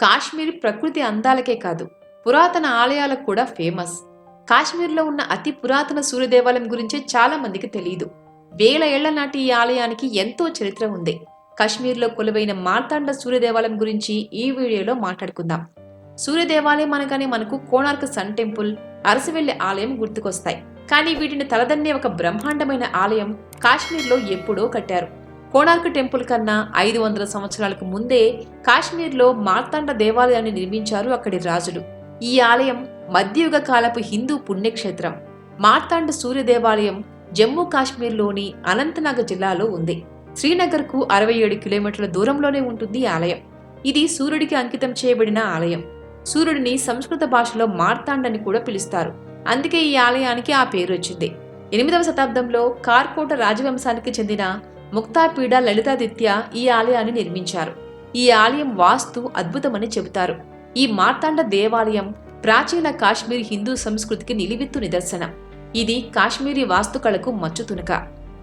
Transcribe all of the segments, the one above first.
కాశ్మీర్ ప్రకృతి అందాలకే కాదు పురాతన ఆలయాలకు కూడా ఫేమస్. కాశ్మీర్లో ఉన్న అతి పురాతన సూర్యదేవాలయం గురించే గురించి చాలా మందికి తెలియదు వేల ఏళ్ళ నాటి ఈ ఆలయానికి ఎంతో చరిత్ర ఉంది. కాశ్మీర్లో కొలువైన మార్తాండ సూర్యదేవాలయం గురించి ఈ వీడియోలో మాట్లాడుకుందాం. సూర్యదేవాలయం అనగానే మనకు కోణార్క సన్ టెంపుల్ అరసవెల్లి ఆలయం గుర్తుకొస్తాయి. కానీ వీటిని తలదన్నే ఒక బ్రహ్మాండమైన ఆలయం కాశ్మీర్లో ఎప్పుడో కట్టారు. కోణార్క్ టెంపుల్ కన్నా ఐదు వందల సంవత్సరాలకు ముందే కాశ్మీర్లో మార్తాండ దేవాలయాన్ని నిర్మించారు అక్కడి రాజులు. ఈ ఆలయం మధ్యయుగ కాలపు హిందూ పుణ్యక్షేత్రం. మార్తాండ సూర్య దేవాలయం జమ్మూ కాశ్మీర్లోని అనంతనాగ్ జిల్లాలో ఉంది. శ్రీనగర్కు అరవై ఏడు కిలోమీటర్ల దూరంలోనే ఉంటుంది ఈ ఆలయం. ఇది సూర్యుడికి అంకితం చేయబడిన ఆలయం. సూర్యుడిని సంస్కృత భాషలో మార్తాండని కూడా పిలుస్తారు. అందుకే ఈ ఆలయానికి ఆ పేరు వచ్చింది. ఎనిమిదవ శతాబ్దంలో కార్కోట రాజవంశానికి చెందిన ముక్తాపీడ లలితాదిత్య ఈ ఆలయాన్ని నిర్మించారు. ఈ ఆలయం వాస్తు అద్భుతమని చెబుతారు. ఈ మార్తాండ దేవాలయం ప్రాచీన కాశ్మీర్ హిందూ సంస్కృతికి నిలివిత్తు నిదర్శనం. ఇది కాశ్మీరీ వాస్తుకళకు మచ్చుతునక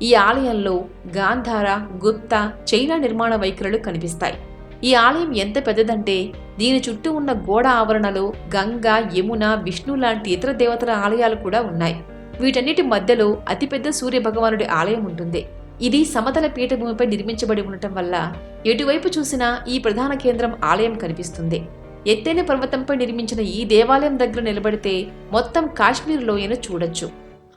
ఈ ఆలయంలో గాంధార గుప్త చైనా నిర్మాణ వైఖరులు కనిపిస్తాయి. ఈ ఆలయం ఎంత పెద్దదంటే దీని చుట్టూ ఉన్న గోడ ఆవరణలో గంగా యమున విష్ణు లాంటి ఇతర దేవతల ఆలయాలు కూడా ఉన్నాయి. వీటన్నిటి మధ్యలో అతిపెద్ద సూర్య భగవానుడి ఆలయం ఉంటుంది. ఇది సమతల పీఠభూమిపై నిర్మించబడి ఉండటం వల్ల ఎటువైపు చూసినా ఈ ప్రధాన కేంద్రం ఆలయం కనిపిస్తుంది. ఎత్తైన పర్వతంపై నిర్మించిన ఈ దేవాలయం దగ్గర నిలబడితే మొత్తం కాశ్మీర్ లోయను చూడొచ్చు.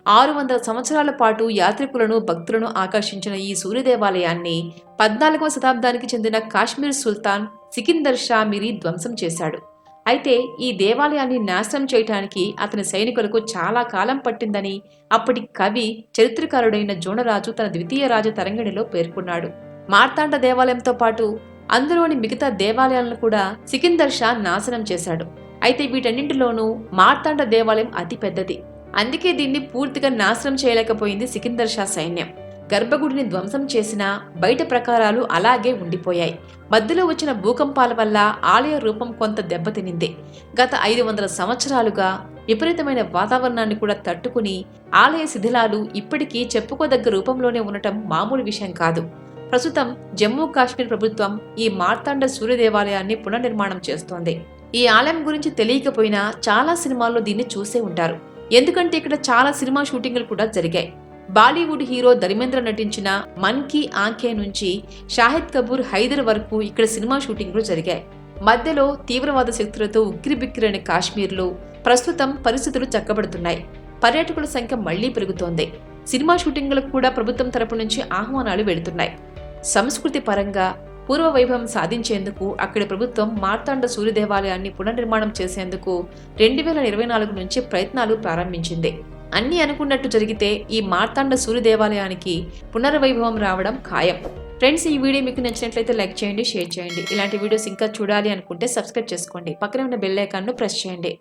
ఆరు వందల సంవత్సరాల పాటు యాత్రికులను భక్తులను ఆకర్షించిన ఈ సూర్య దేవాలయాన్ని పద్నాలుగవ శతాబ్దానికి చెందిన కాశ్మీర్ సుల్తాన్ సికిందర్ షా మిరి ధ్వంసం చేశాడు. అయితే ఈ దేవాలయాన్ని నాశనం చేయటానికి అతని సైనికులకు చాలా కాలం పట్టిందని అప్పటి కవి చరిత్రకారుడైన జోనరాజు తన ద్వితీయ రాజ తరంగిణిలో పేర్కొన్నాడు. మార్తాండ దేవాలయంతో పాటు అందులోని మిగతా దేవాలయాలను కూడా సికిందర్ షా నాశనం చేశాడు. అయితే వీటన్నింటిలోనూ మార్తాండ దేవాలయం అతి పెద్దది అందుకే దీన్ని పూర్తిగా నాశనం చేయలేకపోయింది సికిందర్ షా సైన్యం. గర్భగుడిని ధ్వంసం చేసినా బయట ప్రకారాలు అలాగే ఉండిపోయాయి. మధ్యలో వచ్చిన భూకంపాల వల్ల ఆలయ రూపం కొంత దెబ్బతినింది. గత ఐదు వందల సంవత్సరాలుగా విపరీతమైన వాతావరణాన్ని కూడా తట్టుకుని ఆలయ శిథిలాలు ఇప్పటికీ చెప్పుకోదగ్గ రూపంలోనే ఉండటం మామూలు విషయం కాదు. ప్రస్తుతం జమ్మూ కాశ్మీర్ ప్రభుత్వం ఈ మార్తాండ సూర్య దేవాలయాన్ని పునర్నిర్మాణం చేస్తోంది. ఈ ఆలయం గురించి తెలియకపోయినా చాలా సినిమాల్లో దీన్ని చూసే ఉంటారు. ఎందుకంటే ఇక్కడ చాలా సినిమా షూటింగ్లు కూడా జరిగాయి. బాలీవుడ్ హీరో ధర్మేంద్ర నటించిన మన్ కీ ఆంఖే నుంచి షాహిద్ కపూర్ హైదర్ వరకు ఇక్కడ సినిమా షూటింగ్లు జరిగాయి. మధ్యలో తీవ్రవాద శక్తులతో ఉక్కిరిబిక్కిరైన కాశ్మీర్లో ప్రస్తుతం పరిస్థితులు చక్కబడుతున్నాయి. పర్యాటకుల సంఖ్య మళ్ళీ పెరుగుతోంది. సినిమా షూటింగ్లకు కూడా ప్రభుత్వం తరపు నుంచి ఆహ్వానాలు వెళుతున్నాయి. సంస్కృతి పరంగా పూర్వ వైభవం సాధించేందుకు అక్కడి ప్రభుత్వం మార్తాండ సూర్య దేవాలయాన్ని పునర్నిర్మాణం చేసేందుకు రెండు వేల ఇరవై నాలుగు నుంచి ప్రయత్నాలు ప్రారంభించింది. అన్నీ అనుకున్నట్టు జరిగితే ఈ మార్తాండ సూర్య దేవాలయానికి పునర్వైభవం రావడం ఖాయం. ఫ్రెండ్స్ ఈ వీడియో మీకు నచ్చినట్లయితే లైక్ చేయండి షేర్ చేయండి. ఇలాంటి వీడియోస్ ఇంకా చూడాలి అనుకుంటే సబ్స్క్రైబ్ చేసుకోండి. పక్కనే ఉన్న బెల్ ఐకాన్ను ప్రెస్ చేయండి.